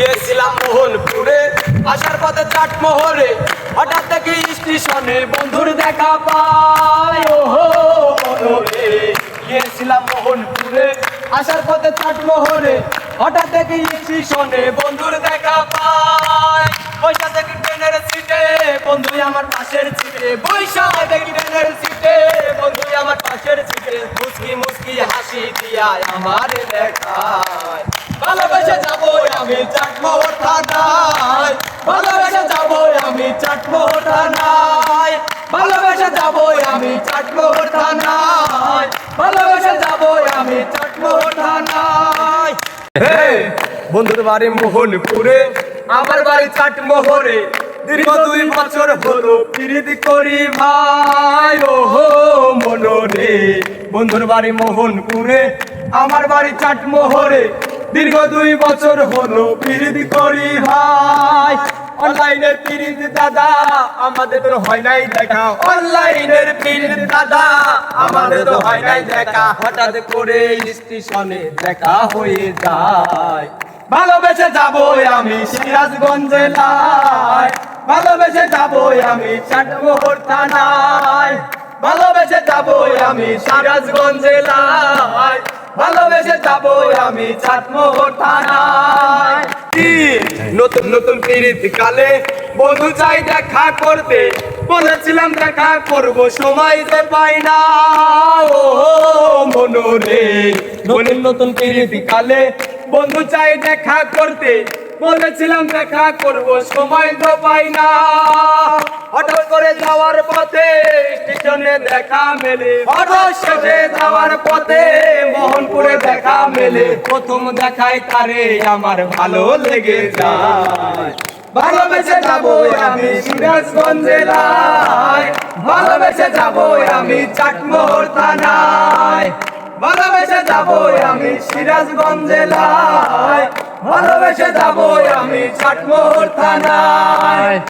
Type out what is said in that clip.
গিয়েছিলাম মোহনপুরে, আসার পথে চাটমোহরে। হঠাৎ দেখি স্টেশনে বন্ধুর দেখা পাই। ওহো, মনোরে, গিয়েছিলাম মোহনপুরে, আসার পথে চাটমোহরে। হঠাৎ দেখি স্টেশনে বন্ধুর দেখা পাই। পয়সা দেখি ট্রেনের সিটে বন্ধু আমার পাশের সিটে। পয়সা দেখি ট্রেনের সিটে বন্ধু আমার পাশের সিটে। মুসকি মুসকি হাসি দিয়া আমার দেখায় ভালোবেসে যাব আমি চাটমোহর থানায় ভালোবেসে যাব আমি চাটমোহর থানায় ভালোবেসে যাব আমি চাটমোহর থানায় ভালোবেসে যাব আমি চাটমোহর থানায় হে বন্ধুর বাড়ি মোহনপুরে আমার বাড়ি চাটমোহরে দীর্ঘ দুই বছর হলো প্রীতি করি ভাই। ওহো মনরে বন্ধুর বাড়ি মোহনপুরে আমার বাড়ি চাটমোহরে দীর্ঘ দুই বছর হলো প্রীতি করি ভাই। অনলাইনের প্রীতি দাদা, আমাদের তো হয় নাই দেখা। অনলাইনের প্রীতি দাদা, আমাদের তো হয় নাই দেখা। হঠাৎ করে স্টেশনে দেখা হয়ে যায়। ভালোবেসে যাব আমি সিরাজগঞ্জ জেলায়। ভালোবেসে যাব আমি চাটমোহর থানায়। ভালোবেসে যাব আমি সিরাজগঞ্জ জেলায়। ভালোবেসে যাব আমি চাটমোহর থানায়? নতুন নতুন পিরিত কালে বন্ধু চাই দেখা করতে। বলেছিলাম দেখা করব, সময় যে পাই না। ও মনোরে নতুন নতুন পিরিত কালে বন্ধু চাই দেখা করতে। বলেছিলাম দেখা করব, সময় তো পাই না। করে যাওয়ার পথে স্টেশনে দেখা মেলে। শেষে যাওয়ার পথে মোহনপুরে দেখা মেলে। প্রথম দেখায় তারে আমার ভালো লেগে যায়। ভালোবেসে যাব আমি সিরাজগঞ্জ জেলায়। ভালোবেসে যাব আমি চাটমোহর থানায়। ভালোবেসে যাব আমি সিরাজগঞ্জ জেলায়। ভালোবেসে যাব আমি চাটমোহর থানায়।